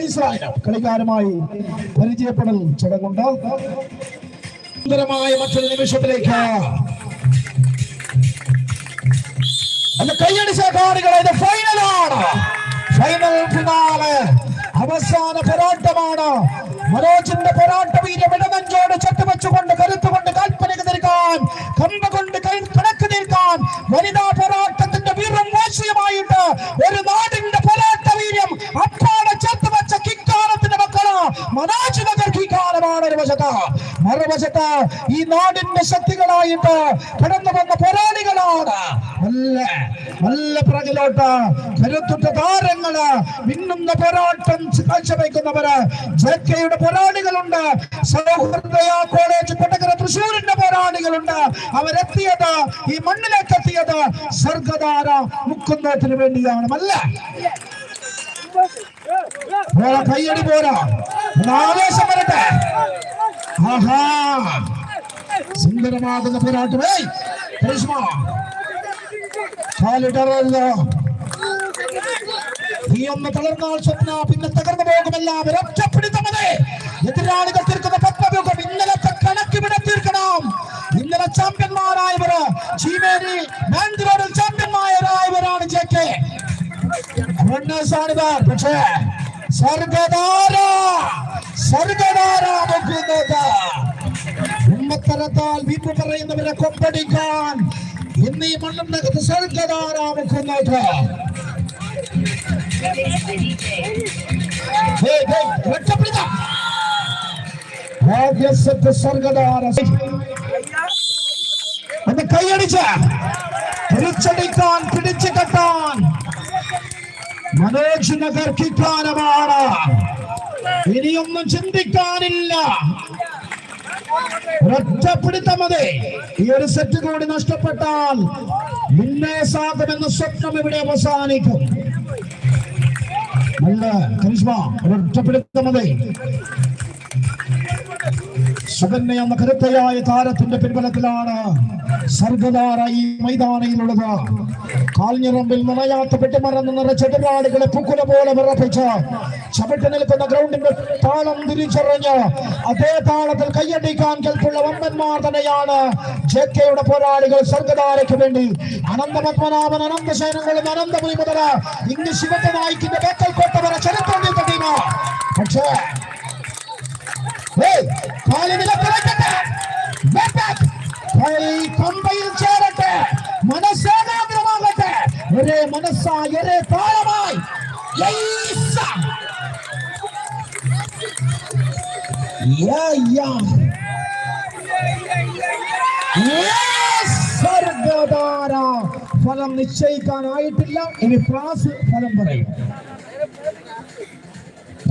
ശ്രീസായ കളിക്കാരുമായി പരിചയപ്പെടൽ ചടങ്ങുണ്ട്. സുന്ദരമായ മറ്റൊരു നിമിഷത്തിലേക്ക്. ഫൈനലാണ്. ഫൈനൽ അവസാന പോരാട്ടമാണ്. മനോജിന്റെ പോരാട്ട മനോജ് നഗർ കാലമാണ് ഒരു വശത്ത് മറുവശത്ത് ഈ നാടിന്റെ ശക്തികളായിട്ട് കടന്നു വന്ന പോരാളികളാണ്. നല്ല നല്ല പിറകിലോട്ട് കരുത്തുറ്റ താരങ്ങൾ മിന്നുന്ന പോരാട്ടം കാഴ്ചവെക്കുന്നവര് ജെക്കയുടെ പോരാളികളുണ്ട്. സൗഹൃദയ കോളേജ് കൊട്ടകര തൃശ്ശൂരിന്റെ പോരാളികളുണ്ട്. അവരെത്തിയത് ഈ മണ്ണിലേക്ക് എത്തിയത് സ്വർഗധാര മുക്കുന്നതിന് വേണ്ടിയാണ്. അല്ല പോരാ കയ്യടി പോരാ. ആവേശം വരട്ടെ. ആഹാ. സുന്ദരമാകുന്ന പോരാട്ടം ഏയ് കരീഷ്മ. കാലിടറല്ലോ നീ ഒന്ന് തളർന്നാൽ സ്വപ്ന പിന്നെ തകർന്നു പോകുമെല്ലാം ഒറ്റപ്പിടിത്തമതേ എതിരാളികൾ തീർക്കുന്ന പത്മവ്യൂഹം ഇന്നലത്തെ കണക്കിവിടെ തീർക്കണം. ഇന്നലെ ചാമ്പ്യന്മാരായവർ ചീമേരി ബാംഗ്ലൂരിൽ ചാമ്പ്യന്മാരായവരാണ് ജെ കെ. റണ്ണേഴ്സാണിവർ പക്ഷേ സർഗധാര ഉമ്മത്തരത്താൽ വീട്ടു പറയുന്നവരെ കൊമ്പടിക്കാൻ. ഇന്ന് ഈ മണ്ണിനകത്ത് ഒറ്റപ്പിടുത്തം. ആദ്യസത്തെ സർഗധാര ഒന്ന് കൈയടിച്ച്. തിരിച്ചടിക്കാൻ പിടിച്ചു കെട്ടാൻ മനോജ് നഗർ കിക്കാനമാണ് ഇനിയൊന്നും ചിന്തിക്കാനില്ല. ഒറ്റപ്പിടുത്തം മതി. ഈ ഒരു സെറ്റ് കൂടി നഷ്ടപ്പെട്ടാൽ വിന്നേസാകുമെന്ന സ്വപ്നം ഇവിടെ അവസാനിക്കും. നല്ല കരിഷ്മ ഒറ്റപ്പിടുത്തം മതി. സുകന്യ എന്ന താരത്തിന്റെ പിൻബലത്തിലാണ് സർഗധാര ഈ മൈതാനയിലുള്ളത്. കാൽഞ്ഞിറമ്പിൽ നിറയാത്ത പെട്ടിമറന്ന് നിറച്ച എതിരാളികളെ പൂക്കുല പോലെ വിറപ്പിച്ച് ചവിട്ടി നിൽക്കുന്ന ഗ്രൗണ്ടിന്റെ താളം തിരിച്ചറിഞ്ഞ് അതേ താളത്തിൽ കൈയടിക്കാൻ കേൾപ്പുള്ള വമ്പന്മാർ തന്നെയാണ് ജെ കെയുടെ പോരാളികൾ സർഗധാരയ്ക്ക് വേണ്ടി. അനന്തപത്മനാഭൻ അനന്തശേനങ്ങളും അനന്തപുരി മുതൽ ഇന്ന് ശിവന്റെ നായിക്കിന്റെ ബേക്കൽ കോട്ട വരെ ചരിത്രം പക്ഷേ കാൽ നിലത്തിറക്കട്ടെ. Get back. കൈ കമ്പയിൽ ചേരട്ടെ. മനസ്സേകാഗ്രമാകട്ടെ ഒരേ മനസ്സായി ഒരേ താളമായി ഫലം നിശ്ചയിക്കാനായിട്ടില്ല. ഇനി ഫ്രാസ് ഫലം പറയും.